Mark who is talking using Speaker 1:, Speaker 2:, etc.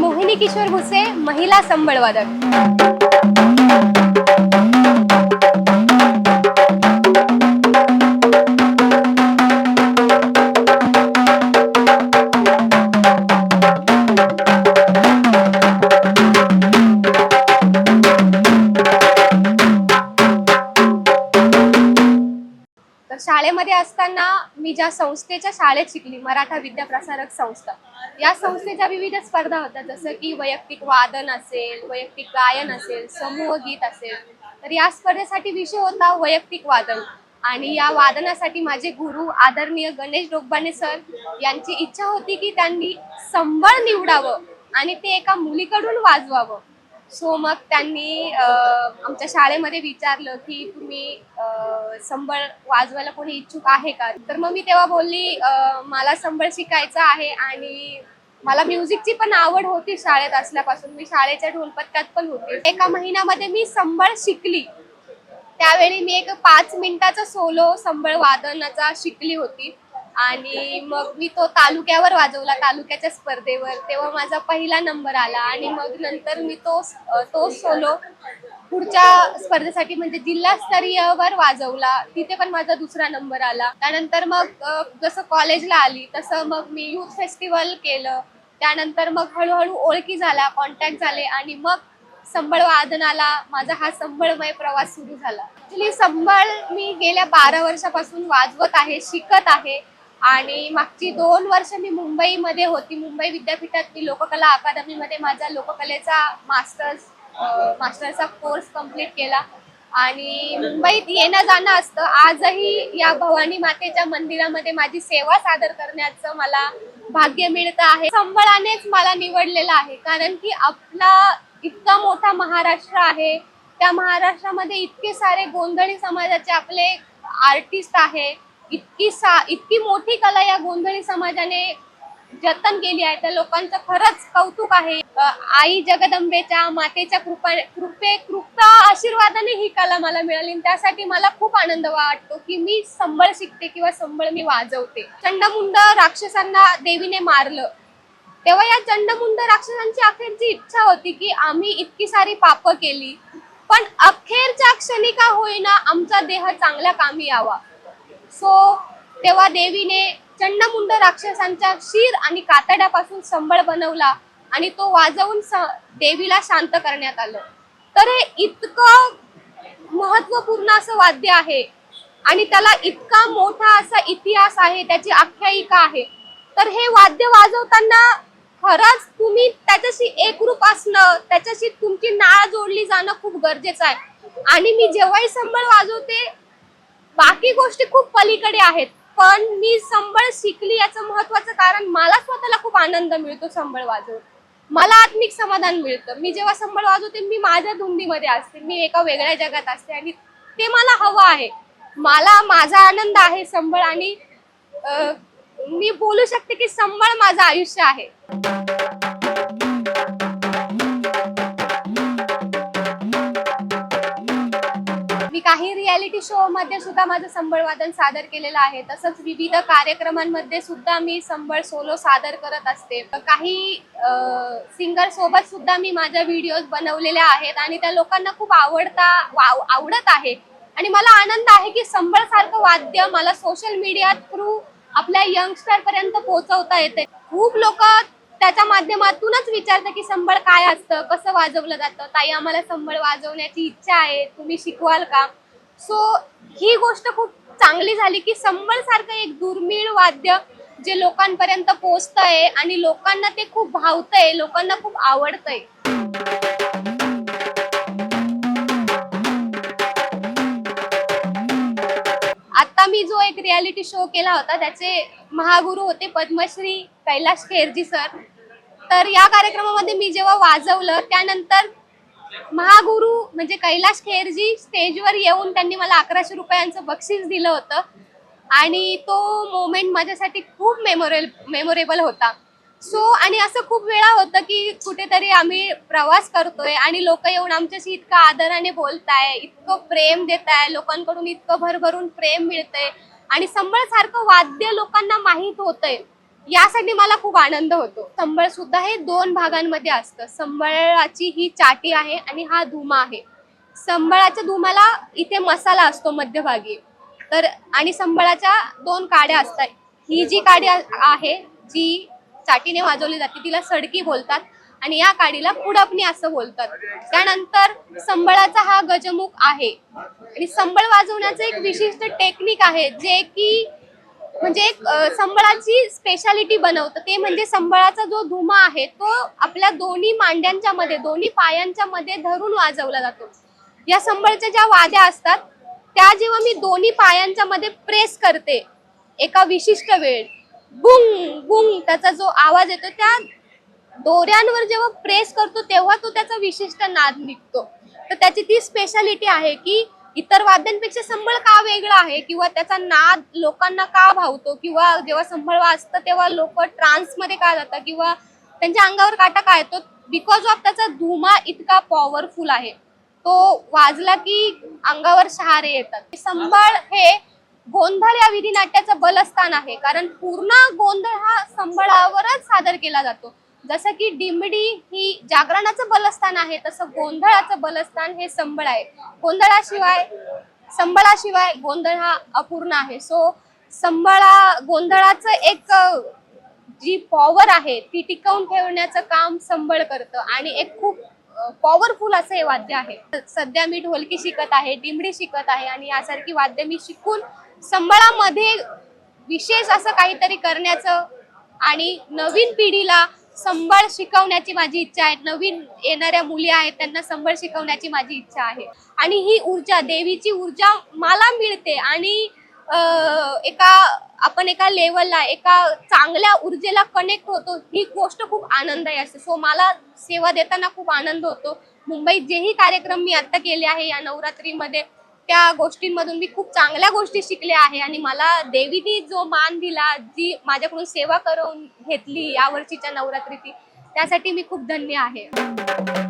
Speaker 1: मोहिनी किशोर भुसे महिला संबळवादक शाळेमध्ये असताना मी ज्या संस्थेच्या शाळेत शिकली मराठा विद्याप्रसारक संस्था या संस्थेच्या विविध स्पर्धा होत्या. जसं की वैयक्तिक वादन असेल वैयक्तिक गायन असेल समूह गीत असेल तर या स्पर्धेसाठी विषय होता वैयक्तिक वादन. आणि या वादनासाठी माझे गुरु आदरणीय गणेश डोगबाने सर यांची इच्छा होती की त्यांनी संबळ निवडावं आणि ते एका मुलीकडून वाजवावं. सो मग त्यांनी आमच्या शाळेमध्ये विचारलं की तुम्ही संबळ वाजवायला कोणी इच्छुक आहे का? तर मग मी तेव्हा बोलली मला संबळ शिकायचं आहे आणि मला म्युझिकची पण आवड होती शाळेत असल्यापासून. मी शाळेच्या ढोलपथकात पण होते. एका महिन्यामध्ये मी संबळ शिकली. त्यावेळी मी एक पाच मिनिटाचा सोलो संबळ वादनाचा शिकली होती. आणि मग मी तो तालुक्यावर वाजवला तालुक्याच्या स्पर्धेवर. तेव्हा माझा पहिला नंबर आला आणि मग नंतर मी तो तो सोलो पुढच्या स्पर्धेसाठी म्हणजे जिल्हास्तरीयवर वाजवला. तिथे पण माझा दुसरा नंबर आला. त्यानंतर मग जसं कॉलेजला आली तसं मग मी युथ फेस्टिवल केलं. त्यानंतर मग हळूहळू ओळखी झाला कॉन्टॅक्ट झाले आणि मग संबळ वादनाला माझा हा संबळमय प्रवास सुरू झाला. ॲक्च्युली संबळ मी गेल्या बारा वर्षापासून वाजवत आहे शिकत आहे. आणि मागची दोन वर्ष मी मुंबईमध्ये होती. मुंबई विद्यापीठात मी लोककला अकादमीमध्ये माझा लोककलेचा मास्टर्स मास्टरचा कोर्स कंप्लीट केला. आणि मुंबईत येणं जाणं असतं. आजही या भवानी मातेच्या मंदिरामध्ये माझी सेवा सादर करण्याचं मला भाग्य मिळतं आहे. संबळानेच मला निवडलेलं आहे. कारण की आपला इतका मोठा महाराष्ट्र आहे. त्या महाराष्ट्रामध्ये इतके सारे गोंधळी समाजाचे आपले आर्टिस्ट आहे. इतकी सा इतकी मोठी कला या गोंधळी समाजाने जतन केली आहे. त्या लोकांचं खरंच कौतुक आहे. आई जगदंबेच्या मातेच्या कृपा कृपे कृपा आशीर्वादाने ही कला मला मिळाली. आणि त्यासाठी मला खूप आनंद वाटतो की मी संबळ शिकते किंवा संबळ मी वाजवते. चंडमुंड राक्षसांना देवीने मारलं. तेव्हा या चंडमुंड राक्षसांची अखेरची इच्छा होती की आम्ही इतकी सारी पापं केली. पण अखेरच्या क्षणी का होईना आमचा देह चांगल्या कामी यावा. सो तेव्हा देवीने चंडमुंड राक्षसांच्या शीर आणि कातड्यापासून संबळ बनवला आणि तो वाजवून स- देवीला शांत करण्यात आलं. तर हे इतकं महत्त्वपूर्ण असं वाद्य आहे आणि त्याला इतका मोठा असा इतिहास आहे त्याची आख्यायिका आहे. तर हे वाद्य वाजवताना खरंच तुम्ही त्याच्याशी एकरूप असणं त्याच्याशी तुमची नाळ जोडली जाणं खूप गरजेचं आहे. आणि मी जेव्हाही संबळ वाजवते बाकी गोष्टी खूप पलीकडे आहेत पण मी संबळ शिकली याचं महत्वाचं कारण मला स्वतःला खूप आनंद मिळतो संबळ वाजवून. मला आत्मिक समाधान मिळतं. मी जेव्हा संबळ वाजवते मी माझ्या धुंदीमध्ये असते. मी एका वेगळ्या जगात असते आणि ते मला हवं आहे. मला माझा आनंद आहे संबळ आणि मी बोलू शकते की संबळ माझं आयुष्य आहे. काही रियालिटी शो मध्ये सुद्धा माझं संबळ वादन सादर केलेलं आहे. तसंच विविध कार्यक्रमांमध्ये सुद्धा मी संबळ सोलो सादर करत असते. काही सिंगर सोबत सुद्धा मी माझ्या व्हिडिओज बनवलेल्या आहेत आणि त्या लोकांना खूप आवडता आवडत आहे. आणि मला आनंद आहे की संबळ सारखं वाद्य मला सोशल मीडिया थ्रू आपल्या यंगस्टर पर्यंत पोहोचवता येते. खूप लोक त्याच्या माध्यमातूनच विचारतं की संबळ काय असतं कसं वाजवलं जातं? ताई आम्हाला संबळ वाजवण्याची इच्छा आहे. तुम्ही शिकवाल का? सो ही गोष्ट खूप चांगली झाली की संबळ सारखं एक दुर्मिळ वाद्य जे लोकांपर्यंत पोहोचतंय आणि लोकांना ते खूप भावतंय लोकांना खूप आवडतंय. आता मी जो एक रियालिटी शो केला होता त्याचे महागुरु होते पद्मश्री कैलाश खेरजी सर. तर या कार्यक्रमामध्ये मी जेव्हा वाजवलं त्यानंतर महागुरु म्हणजे कैलाश खेरजी स्टेजवर येऊन त्यांनी मला अकराशे रुपयांचं बक्षीस दिलं होतं. आणि तो मोमेंट माझ्यासाठी खूप मेमोरेल मेमोरेबल होता. सो आणि असं खूप वेळा होतं की कुठेतरी आम्ही प्रवास करतोय आणि लोक येऊन आमच्याशी इतकं आदराने बोलताय इतकं प्रेम देत आहे लोकांकडून इतकं भरभरून प्रेम मिळतंय. आणि संबळ सारखं वाद्य लोकांना माहीत होतंय. यासाठी मला खूप आनंद होतो. संबळ सुद्धा हे दोन भागांमध्ये असतं. संबळाची ही चाटी आहे आणि हा धुमा आहे. संबळाच्या धुमाला इथे मसाला असतो मध्यभागी. तर आणि संबळाच्या दोन काड्या असतात. ही जी काडी आहे जी चाटीने वाजवली जाते तिला सडकी बोलतात आणि या काडीला पुडपणी असं बोलतात. त्यानंतर संबळाचा हा गजमुख आहे. आणि संबळ वाजवण्याचं एक विशिष्ट टेक्निक आहे जे की म्हणजे एक संबळाची स्पेशालिटी बनवतं. ते म्हणजे संबळाचा जो धुमा आहे तो आपल्या दोन्ही मांड्यांच्या मध्ये दोन्ही पायांच्या मध्ये धरून वाजवला जातो. या संबळच्या ज्या वाद्या असतात त्या जेव्हा मी दोन्ही पायांच्या मध्ये प्रेस करते एका विशिष्ट वेळ बुंग बुंग त्याचा जो आवाज येतो त्या दोऱ्यांवर जेव्हा प्रेस करतो तेव्हा तो त्याचा विशिष्ट नाद निघतो. तर त्याची ती स्पेशालिटी आहे की इतर वाद्यांपेक्षा संबळ का वेगळा आहे? किंवा त्याचा नाद लोकांना का भावतो? किंवा जेव्हा संबळ वाजतं तेव्हा लोक ट्रान्समध्ये का जातात? किंवा त्यांच्या अंगावर काटा का येतो बिकॉज ऑफ त्याचा धुमा इतका पॉवरफुल आहे. तो वाजला की अंगावर शहारे येतात. संबळ हे गोंधळ या विधी नाट्याचं बलस्थान आहे. कारण पूर्ण गोंधळ हा संबळावरच सादर केला जातो. जसं की डिंबडी ही जागरणाचं बलस्थान आहे तसं गोंधळाचं बलस्थान हे संबळ आहे. गोंधळाशिवाय संबळाशिवाय गोंधळ हा अपूर्ण आहे. सो संबळा गोंधळाचं एक जी पॉवर आहे ती टिकवून ठेवण्याचं काम संबळ करतं आणि एक खूप पॉवरफुल असं हे वाद्य आहे. सध्या मी ढोलकी शिकत आहे डिंबडी शिकत आहे आणि यासारखी वाद्य मी शिकून संबळामध्ये विशेष असं काहीतरी करण्याचं आणि नवीन पिढीला संबळ शिकवण्याची माझी इच्छा आहे. नवीन येणाऱ्या मुली आहेत त्यांना संबळ शिकवण्याची माझी इच्छा आहे. आणि ही ऊर्जा देवीची ऊर्जा मला मिळते आणि एका आपण एका लेवलला एका चांगल्या ऊर्जेला कनेक्ट होतो ही गोष्ट खूप आनंदायी असते. सो मला सेवा देताना खूप आनंद होतो. मुंबईत जेही कार्यक्रम मी आता केले आहे या नवरात्रीमध्ये त्या गोष्टींमधून मी खूप चांगल्या गोष्टी शिकल्या आहे आणि मला देवीने जो मान दिला जी माझ्याकडून सेवा करून घेतली यावर्षीच्या नवरात्रीची त्यासाठी मी खूप धन्य आहे.